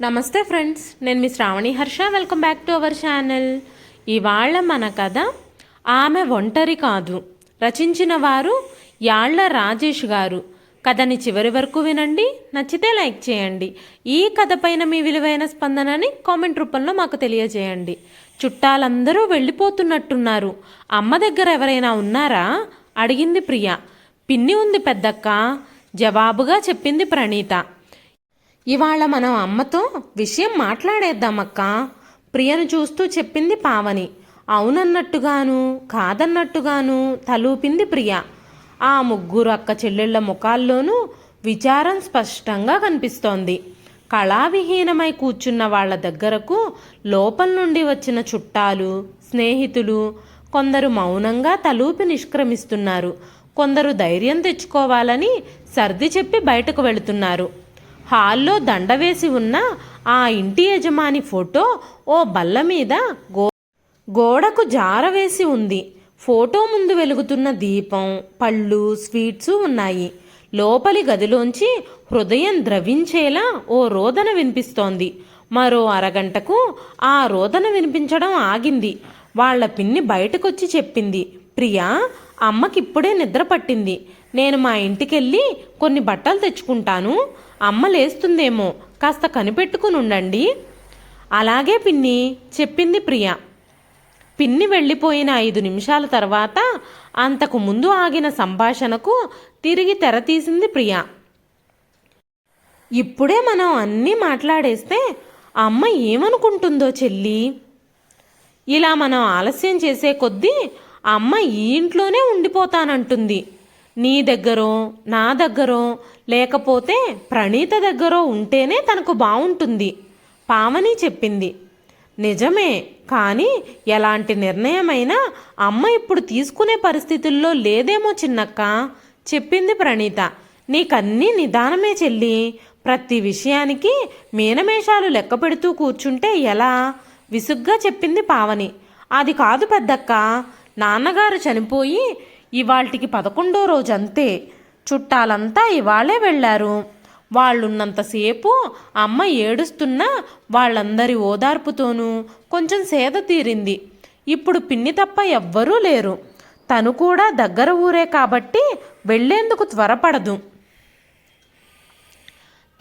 నమస్తే ఫ్రెండ్స్ నేను మీ Shravani Harsha. Welcome back to our channel ఇవాళ మన కథ ఆమె ఒంటరి కాదు. రచించిన వారు యాళ్ళ రాజేష్ గారు. కథని చివరి వరకు వినండి నచ్చితే లైక్ చేయండి. ఈ కథ పైన మీ విలువైన స్పందనని కామెంట్ రూపంలో మాకు తెలియజేయండి. చుట్టాలందరూ వెళ్ళిపోతున్నట్టున్నారు. అమ్మ దగ్గర ఎవరైనా ఉన్నారా? అడిగింది ప్రియ. పిన్ని ఉంది పెద్దక్క. జవాబుగా చెప్పింది ప్రణీత. ఇవాళ మనం అమ్మతో విషయం మాట్లాడేద్దామక్క. ప్రియను చూస్తూ చెప్పింది పావని. అవునన్నట్టుగాను కాదన్నట్టుగాను తలూపింది ప్రియ. ఆ ముగ్గురు అక్క చెల్లెళ్ళ ముఖాల్లోనూ విచారం స్పష్టంగా కనిపిస్తోంది. కళావిహీనమై కూర్చున్న వాళ్ళ దగ్గరకు లోపల నుండి వచ్చిన చుట్టాలు స్నేహితులు కొందరు మౌనంగా తలూపి నిష్క్రమిస్తున్నారు. కొందరు ధైర్యం తెచ్చుకోవాలని సర్ది చెప్పి బయటకు వెళుతున్నారు. హాల్లో దండ వేసి ఉన్న ఆ ఇంటి యజమాని ఫోటో ఓ బల్ల మీద గో గోడకు జారవేసి ఉంది. ఫోటో ముందు వెలుగుతున్న దీపం పళ్ళు స్వీట్స్ ఉన్నాయి. లోపలి గదిలోంచి హృదయం ద్రవించేలా ఓ రోదన వినిపిస్తోంది. మరో అరగంటకు ఆ రోదన వినిపించడం ఆగింది. వాళ్ళ పిన్ని బయటకొచ్చి చెప్పింది ప్రియా అమ్మకిప్పుడే నిద్ర పట్టింది. నేను మా ఇంటికెళ్ళి కొన్ని బట్టలు తెచ్చుకుంటాను. అమ్మ లేస్తుందేమో కాస్త కనిపెట్టుకుని ఉండండి. అలాగే పిన్ని చెప్పింది ప్రియ. పిన్ని వెళ్ళిపోయిన ఐదు నిమిషాల తర్వాత అంతకు ముందు ఆగిన సంభాషణకు తిరిగి తెర తీసింది ప్రియ. ఇప్పుడే మనం అన్నీ మాట్లాడేస్తే అమ్మ ఏమనుకుంటుందో చెల్లి. ఇలా మనం ఆలస్యం చేసే కొద్దీ అమ్మ ఈ ఇంట్లోనే ఉండిపోతానంటుంది. నీ దగ్గరో నా దగ్గరో లేకపోతే ప్రణీత దగ్గరో ఉంటేనే తనకు బాగుంటుంది పావని చెప్పింది. నిజమే కానీ ఎలాంటి నిర్ణయమైనా అమ్మ ఇప్పుడు తీసుకునే పరిస్థితుల్లో లేదేమో చిన్నక్క చెప్పింది ప్రణీత. నీకన్నీ నిదానమే చెల్లి. ప్రతి విషయానికి మీనమేషాలు లెక్క పెడుతూ కూర్చుంటే ఎలా? విసుగ్గా చెప్పింది పావని. అది కాదు పెద్దక్క నాన్నగారు చనిపోయి ఇవాల్టికి పదకొండో రోజు అంతే చుట్టాలంతా ఇవాళే వెళ్ళారు. వాళ్ళున్నంతసేపు అమ్మ ఏడుస్తున్నా వాళ్ళందరి ఓదార్పుతోనూ కొంచెం సేద తీరింది. ఇప్పుడు పిన్ని తప్ప ఎవ్వరూ లేరు. తను కూడా దగ్గర ఊరే కాబట్టి వెళ్ళేందుకు త్వరపడదు.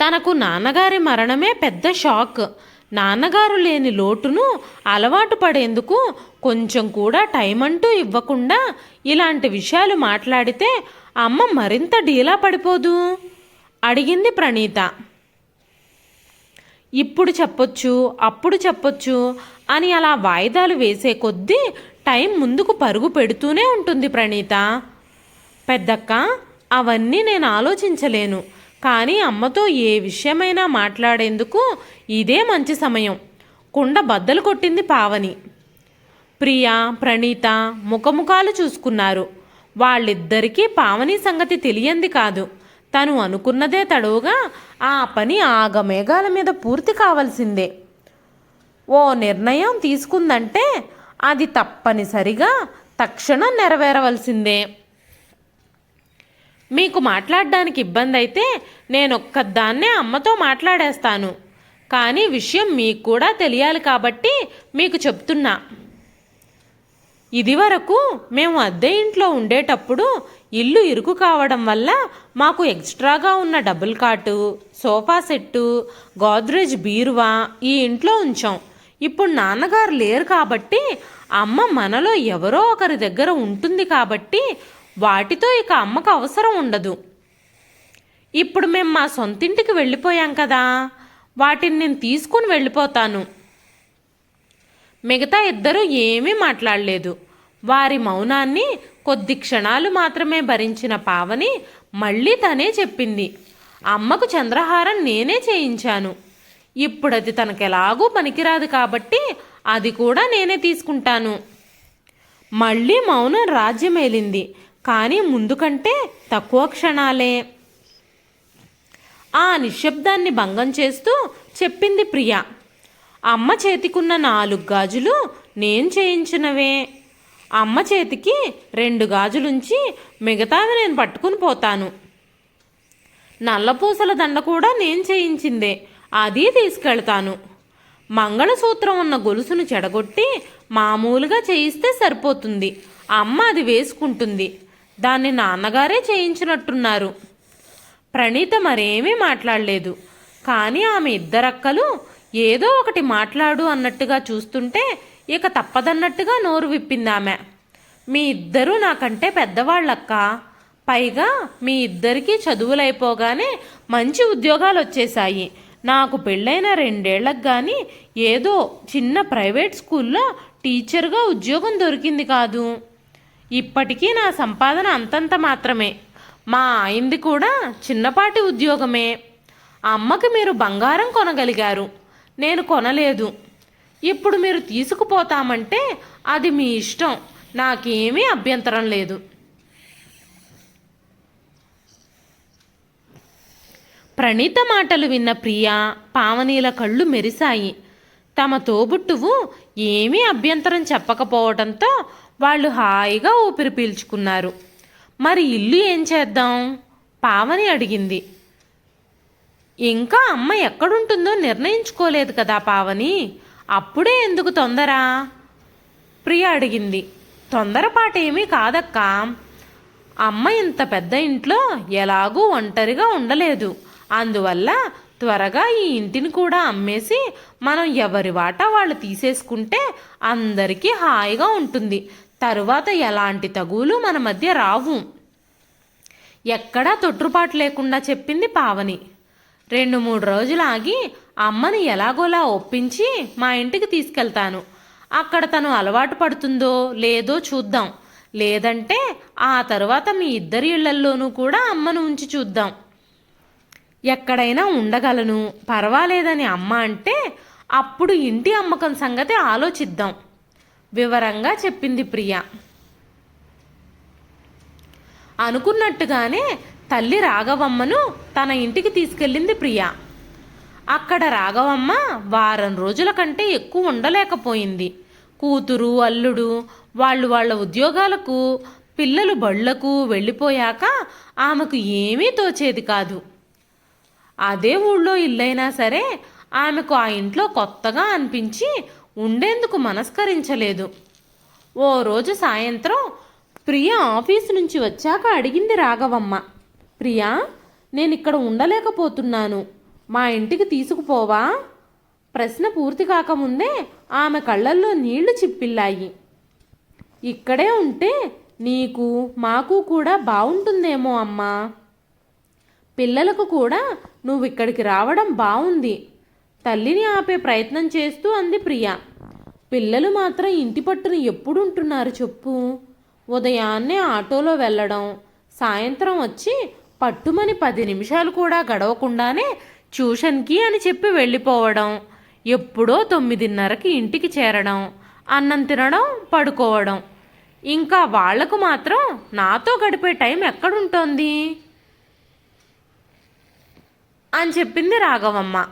తనకు నాన్నగారి మరణమే పెద్ద షాక్. నాన్నగారు లేని లోటును అలవాటు పడేందుకు కొంచెం కూడా టైం అంటూ ఇవ్వకుండా ఇలాంటి విషయాలు మాట్లాడితే అమ్మ మరింత డీలా పడిపోదు? అడిగింది ప్రణీత. ఇప్పుడు చెప్పొచ్చు అప్పుడు చెప్పొచ్చు అని అలా వాయిదాలు వేసే కొద్దీ టైం ముందుకు పరుగు పెడుతూనే ఉంటుంది ప్రణీత. పెద్దక్క అవన్నీ నేను ఆలోచించలేను. కానీ అమ్మతో ఏ విషయమైనా మాట్లాడేందుకు ఇదే మంచి సమయం. కుండ బద్దలు కొట్టింది పావని. ప్రియా ప్రణీత ముఖముఖాలు చూసుకున్నారు. వాళ్ళిద్దరికీ పావని సంగతి తెలియంది కాదు. తను అనుకున్నదే తడువుగా ఆ పని ఆగమేఘాల మీద పూర్తి కావాల్సిందే. ఓ నిర్ణయం తీసుకుందంటే అది తప్పనిసరిగా తక్షణం నెరవేరవలసిందే. మీకు మాట్లాడడానికి ఇబ్బంది అయితే నేను ఒక్కదాన్నే అమ్మతో మాట్లాడేస్తాను. కానీ విషయం మీకు కూడా తెలియాలి కాబట్టి మీకు చెప్తున్నా. ఇదివరకు మేము అద్దె ఇంట్లో ఉండేటప్పుడు ఇల్లు ఇరుకు కావడం వల్ల మాకు ఎక్స్ట్రాగా ఉన్న డబుల్ కాటు సోఫా సెట్టు గోద్రేజ్ బీరువా ఈ ఇంట్లో ఉంచాం. ఇప్పుడు నాన్నగారు లేరు కాబట్టి అమ్మ మనలో ఎవరో ఒకరి దగ్గర ఉంటుంది కాబట్టి వాటితో ఇక అమ్మకు అవసరం ఉండదు. ఇప్పుడు మేము మా సొంతింటికి వెళ్ళిపోయాం కదా వాటిని నేను తీసుకుని వెళ్ళిపోతాను. మిగతా ఇద్దరూ ఏమీ మాట్లాడలేదు. వారి మౌనాన్ని కొద్ది క్షణాలు మాత్రమే భరించిన పావని మళ్ళీ తనే చెప్పింది అమ్మకు చంద్రహారం నేనే చేయించాను. ఇప్పుడు అది తనకెలాగూ పనికిరాదు కాబట్టి అది కూడా నేనే తీసుకుంటాను. మళ్ళీ మౌనం రాజ్యమేలింది. కానీ ముందు కంటే తక్కువ క్షణాలే. ఆ నిశ్శబ్దాన్ని భంగం చేస్తూ చెప్పింది ప్రియ అమ్మ చేతికున్న నాలుగు గాజులు నేను చేయించినవే. అమ్మ చేతికి రెండు గాజులుంచి మిగతావి నేను పట్టుకుని పోతాను. నల్లపూసల దండ కూడా నేను చేయించిందే అది తీసుకెళ్తాను. మంగళసూత్రం ఉన్న గొలుసును చెడగొట్టి మామూలుగా చేయిస్తే సరిపోతుంది. అమ్మ అది వేసుకుంటుంది. దాన్ని నాన్నగారే చేయించినట్టున్నారు. ప్రణీత మరేమీ మాట్లాడలేదు. కానీ ఆమె ఇద్దరక్కలు ఏదో ఒకటి మాట్లాడు అన్నట్టుగా చూస్తుంటే ఇక తప్పదన్నట్టుగా నోరు విప్పింది ఆమె. మీ ఇద్దరూ నాకంటే పెద్దవాళ్ళక్క. పైగా మీ ఇద్దరికీ చదువులైపోగానే మంచి ఉద్యోగాలు వచ్చేసాయి నాకు పెళ్ళైన రెండేళ్ళకు కానీ ఏదో చిన్న ప్రైవేట్ స్కూల్లో టీచర్గా ఉద్యోగం దొరికింది కాదు. ఇప్పటికీ నా సంపాదన అంతంత మాత్రమే. మా ఆయనది కూడా చిన్నపాటి ఉద్యోగమే. అమ్మకి మీరు బంగారం కొనగలిగారు. నేను కొనలేదు. ఇప్పుడు మీరు తీసుకుపోతామంటే అది మీ ఇష్టం. నాకేమీ అభ్యంతరం లేదు. ప్రణీత మాటలు విన్న ప్రియా పావనీల కళ్ళు మెరిశాయి. తమ తోబుట్టువు ఏమీ అభ్యంతరం చెప్పకపోవడంతో వాళ్ళు హాయిగా ఊపిరి పీల్చుకున్నారు. మరి ఇల్లు ఏం చేద్దాం? పావని అడిగింది. ఇంకా అమ్మ ఎక్కడుంటుందో నిర్ణయించుకోలేదు కదా పావని. అప్పుడే ఎందుకు తొందర? ప్రియ అడిగింది. తొందరపాటేమీ కాదక్కా. అమ్మ ఇంత పెద్ద ఇంట్లో ఎలాగూ ఒంటరిగా ఉండలేదు. అందువల్ల త్వరగా ఈ ఇంటిని కూడా అమ్మేసి మనం ఎవరి వాటా వాళ్ళు తీసేసుకుంటే అందరికీ హాయిగా ఉంటుంది. తరువాత ఎలాంటి తగులు మన మధ్య రావు. ఎక్కడా తొట్టుపాటు లేకుండా చెప్పింది పావని. రెండు మూడు రోజులు ఆగి అమ్మని ఎలాగోలా ఒప్పించి మా ఇంటికి తీసుకెళ్తాను. అక్కడ తను అలవాటు పడుతుందో లేదో చూద్దాం. లేదంటే ఆ తరువాత మీ ఇద్దరి ఇళ్ళల్లోనూ కూడా అమ్మను ఉంచి చూద్దాం. ఎక్కడైనా ఉండగలను పర్వాలేదని అమ్మ అంటే అప్పుడు ఇంటి అమ్మకం సంగతి ఆలోచిద్దాం. వివరంగా చెప్పింది ప్రియ. అనుకున్నట్టుగానే తల్లి రాఘవమ్మను తన ఇంటికి తీసుకెళ్ళింది ప్రియ. అక్కడ రాఘవమ్మ వారం రోజుల కంటే ఎక్కువ ఉండలేకపోయింది. కూతురు అల్లుడు వాళ్ళు వాళ్ళ ఉద్యోగాలకు పిల్లలు బళ్ళకు వెళ్ళిపోయాక ఆమెకు ఏమీ తోచేది కాదు. అదే ఊళ్ళో ఇల్లైనా సరే ఆమెకు ఆ ఇంట్లో కొత్తగా అనిపించి ఉండేందుకు మనస్కరించలేదు. ఓ రోజు సాయంత్రం ప్రియ ఆఫీసు నుంచి వచ్చాక అడిగింది రాఘవమ్మ. ప్రియా నేను ఇక్కడ ఉండలేకపోతున్నాను. మా ఇంటికి తీసుకుపోవా? ప్రశ్న పూర్తి కాకముందే ఆమె కళ్ళల్లో నీళ్ళు చిప్పిల్లాయి. ఇక్కడే ఉంటే నీకు మాకు కూడా బాగుంటుందేమో అమ్మా. పిల్లలకు కూడా నువ్వు ఇక్కడికి రావడం బాగుంది తల్లిని ఆపే ప్రయత్నం చేస్తూ అంది ప్రియ. పిల్లలు మాత్రం ఇంటి పట్టున ఎప్పుడు ఉంటున్నారు చెప్పు? ఉదయాన్నే ఆటోలో వెళ్ళడం సాయంత్రం వచ్చి పట్టుమని పది నిమిషాలు కూడా గడవకుండానే ట్యూషన్కి అని చెప్పి వెళ్ళిపోవడం ఎప్పుడో తొమ్మిదిన్నరకి ఇంటికి చేరడం అన్నం తినడం పడుకోవడం. ఇంకా వాళ్ళకు మాత్రం నాతో గడిపే టైం ఎక్కడుంటోంది? అని చెప్పింది రాఘవమ్మ.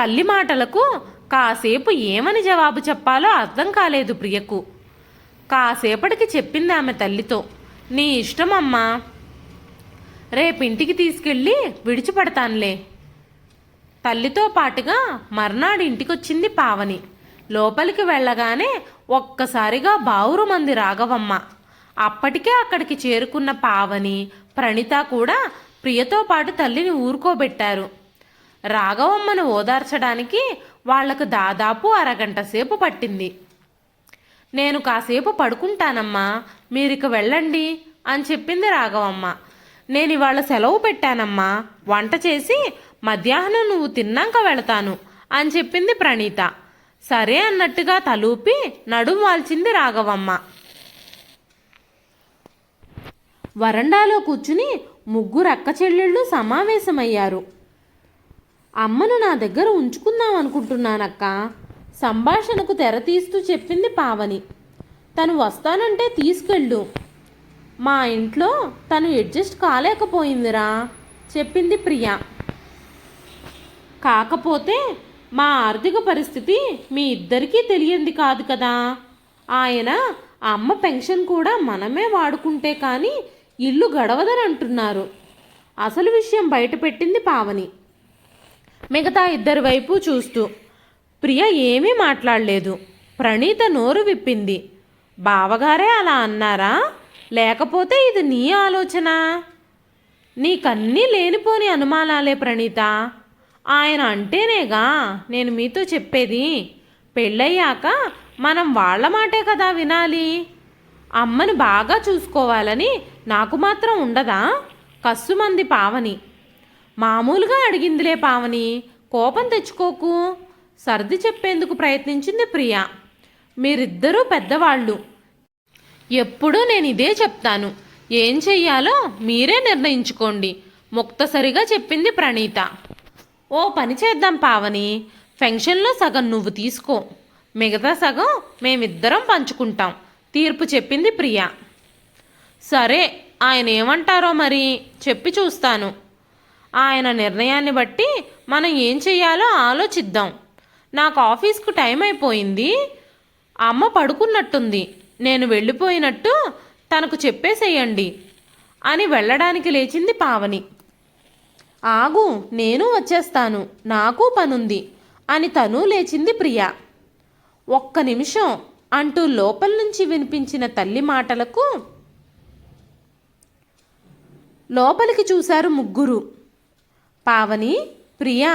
తల్లి మాటలకు కాసేపు ఏమని జవాబు చెప్పాలో అర్థం కాలేదు ప్రియకు. కాసేపటికి చెప్పింది ఆమె తల్లితో నీ ఇష్టం అమ్మా రేపింటికి తీసుకెళ్ళి విడిచిపెడతానులే. తల్లితో పాటుగా మర్నాడు ఇంటికొచ్చింది పావని. లోపలికి వెళ్ళగానే ఒక్కసారిగా బావురుమంది రాఘవమ్మ. అప్పటికే అక్కడికి చేరుకున్న పావని ప్రణిత కూడా ప్రియతో పాటు తల్లిని ఊరుకోబెట్టారు. రాఘవమ్మను ఓదార్చడానికి వాళ్ళకు దాదాపు అరగంట సేపు పట్టింది. నేను కాసేపు పడుకుంటానమ్మా మీరిక వెళ్ళండి అని చెప్పింది రాఘవమ్మ. నేను ఇవాళ సెలవు పెట్టానమ్మా వంట చేసి మధ్యాహ్నం నువ్వు తిన్నాక వెళతాను అని చెప్పింది ప్రణీత. సరే అన్నట్టుగా తలూపి నడుం వాల్చింది రాఘవమ్మ. వరండాలో కూర్చుని ముగ్గురు అక్క చెల్లెళ్ళు సమావేశమయ్యారు. అమ్మను నా దగ్గర ఉంచుకుందాం అనుకుంటున్నానక్క. సంభాషణకు తెర తీస్తూ చెప్పింది పావని. తను వస్తానంటే తీసుకెళ్ళు. మా ఇంట్లో తను అడ్జస్ట్ కాలేకపోయిందిరా చెప్పింది ప్రియ. కాకపోతే మా ఆర్థిక పరిస్థితి మీ ఇద్దరికీ తెలియంది కాదు కదా. ఆయన అమ్మ పెన్షన్ కూడా మనమే వాడుకుంటే కానీ ఇల్లు గడవదని అంటున్నారు అసలు విషయం బయటపెట్టింది పావని. మిగతా ఇద్దరి వైపు చూస్తూ ప్రియ ఏమీ మాట్లాడలేదు. ప్రణీత నోరు విప్పింది. బావగారే అలా అన్నారా? లేకపోతే ఇది నీ ఆలోచన? నీకన్నీ లేనిపోని అనుమానాలే ప్రణీత. ఆయన అంటేనేగా నేను మీతో చెప్పేది. పెళ్ళయ్యాక మనం వాళ్ళ మాటే కదా వినాలి. అమ్మని బాగా చూసుకోవాలని నాకు మాత్రం ఉండదా? కస్సుమంది పావని. మామూలుగా అడిగిందిలే పావని. కోపం తెచ్చుకోకు. సర్ది చెప్పేందుకు ప్రయత్నించింది ప్రియా. మీరిద్దరూ పెద్దవాళ్ళు. ఎప్పుడూ నేను ఇదే చెప్తాను. ఏం చెయ్యాలో మీరే నిర్ణయించుకోండి. ముక్తసరిగా చెప్పింది ప్రణీత. ఓ పని చేద్దాం పావని. ఫంక్షన్లో సగం నువ్వు తీసుకో. మిగతా సగం మేమిద్దరం పంచుకుంటాం. తీర్పు చెప్పింది ప్రియ. సరే ఆయన ఏమంటారో మరి చెప్పి చూస్తాను. ఆయన నిర్ణయాన్ని బట్టి మనం ఏం చెయ్యాలో ఆలోచిద్దాం. నాకు ఆఫీస్కు టైం అయిపోయింది. అమ్మ పడుకున్నట్టుంది. నేను వెళ్ళిపోయినట్టు తనకు చెప్పేసేయండి అని వెళ్ళడానికి లేచింది పావని. ఆగు నేను వచ్చేస్తాను. నాకు పనుంది అని తను లేచింది ప్రియ. ఒక్క నిమిషం అంటూ లోపల నుంచి వినిపించిన తల్లి మాటలకు లోపలికి చూశారు ముగ్గురు. పావని ప్రియా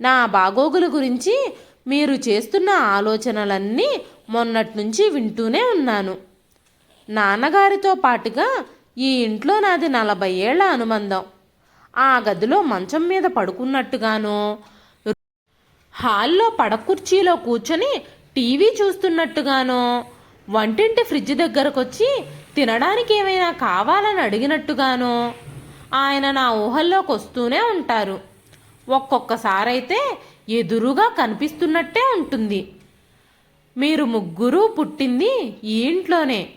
నా బాగోగుల గురించి మీరు చేస్తున్న ఆలోచనలన్నీ మొన్నటి నుంచి వింటూనే ఉన్నాను. నాన్నగారితో పాటుగా ఈ ఇంట్లో నాది నలభై ఏళ్ళ అనుబంధం. ఆ గదిలో మంచం మీద పడుకున్నట్టుగానో హాల్లో పడకుర్చీలో కూర్చొని టీవీ చూస్తున్నట్టుగానో వంటింటి ఫ్రిడ్జ్ దగ్గరకొచ్చి తినడానికి ఏమైనా కావాలని అడిగినట్టుగానో ఆయన నా ఊహల్లోకి వస్తూనే ఉంటారు. ఒక్కొక్కసారైతే ఎదురుగా కనిపిస్తున్నట్టే ఉంటుంది. మీరు ముగ్గురు పుట్టింది ఈ ఇంట్లోనే.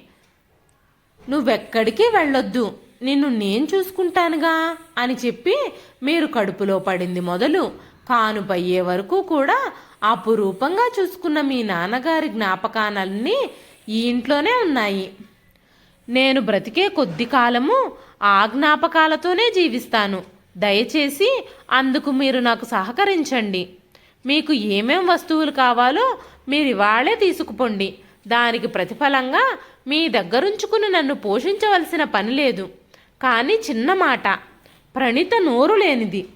నువ్వెక్కడికి వెళ్ళొద్దు. నిన్ను నేను చూసుకుంటానుగా అని చెప్పి మీరు కడుపులో పడింది మొదలు. కానుపయ్యే వరకు కూడా అపురూపంగా చూసుకున్న మీ నాన్నగారి జ్ఞాపకాలన్నీ ఈ ఇంట్లోనే ఉన్నాయి. నేను బ్రతికే కొద్ది కాలము ఆజ్ఞాపకాలతోనే జీవిస్తాను. దయచేసి అందుకు మీరు నాకు సహకరించండి. మీకు ఏమేం వస్తువులు కావాలో మీరు ఇవాళే తీసుకుపోండి. దానికి ప్రతిఫలంగా మీ దగ్గరుంచుకుని నన్ను పోషించవలసిన పని లేదు. కానీ చిన్న మాట ప్రణిత నోరు లేనిది.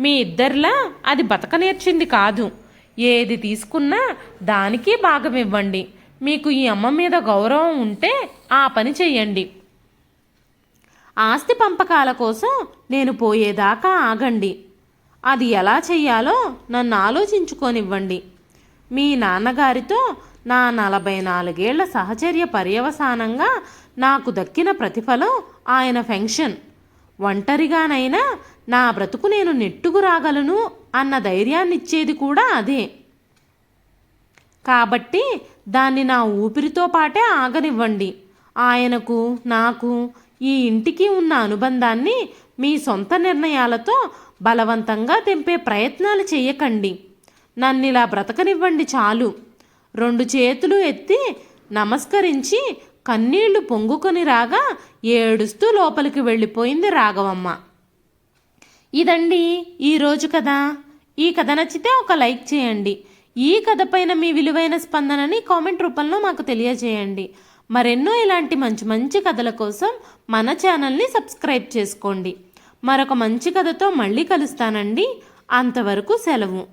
మీ ఇద్దరిలా అది బతక నేర్చింది కాదు. ఏది తీసుకున్నా దానికి భాగం ఇవ్వండి మీకు ఈ అమ్మ మీద గౌరవం ఉంటే ఆ పని చెయ్యండి ఆస్తి పంపకాల కోసం నేను పోయేదాకా ఆగండి. అది ఎలా చెయ్యాలో నన్ను ఆలోచించుకోనివ్వండి. మీ నాన్నగారితో నా నలభై నాలుగేళ్ళ సహచర్య పర్యవసానంగా నాకు దక్కిన ప్రతిఫలం ఆయన ఫెన్షన్. ఒంటరిగానైనా నా బ్రతుకు నేను నెట్టుకు రాగలను అన్న ధైర్యాన్నిచ్చేది కూడా అదే. కాబట్టి దాన్ని నా ఊపిరితో పాటే ఆగనివ్వండి. ఆయనకు నాకు ఈ ఇంటికి ఉన్న అనుబంధాన్ని మీ సొంత నిర్ణయాలతో బలవంతంగా తెంపే ప్రయత్నాలు చేయకండి నన్ను ఇలా బ్రతకనివ్వండి చాలు. రెండు చేతులు ఎత్తి నమస్కరించి కన్నీళ్ళు పొంగుకొని రాగా ఏడుస్తూ లోపలికి వెళ్ళిపోయింది రాఘవమ్మ. ఇదండి ఈరోజు కథ. ఈ కథ నచ్చితే ఒక లైక్ చేయండి. ఈ కథ పైన మీ విలువైన స్పందనని కామెంట్ రూపంలో మాకు తెలియజేయండి. మరెన్నో ఇలాంటి మంచి మంచి కథల కోసం మన ఛానల్ని సబ్స్క్రైబ్ చేసుకోండి. మరొక మంచి కథతో మళ్ళీ కలుస్తానండి. అంతవరకు సెలవు.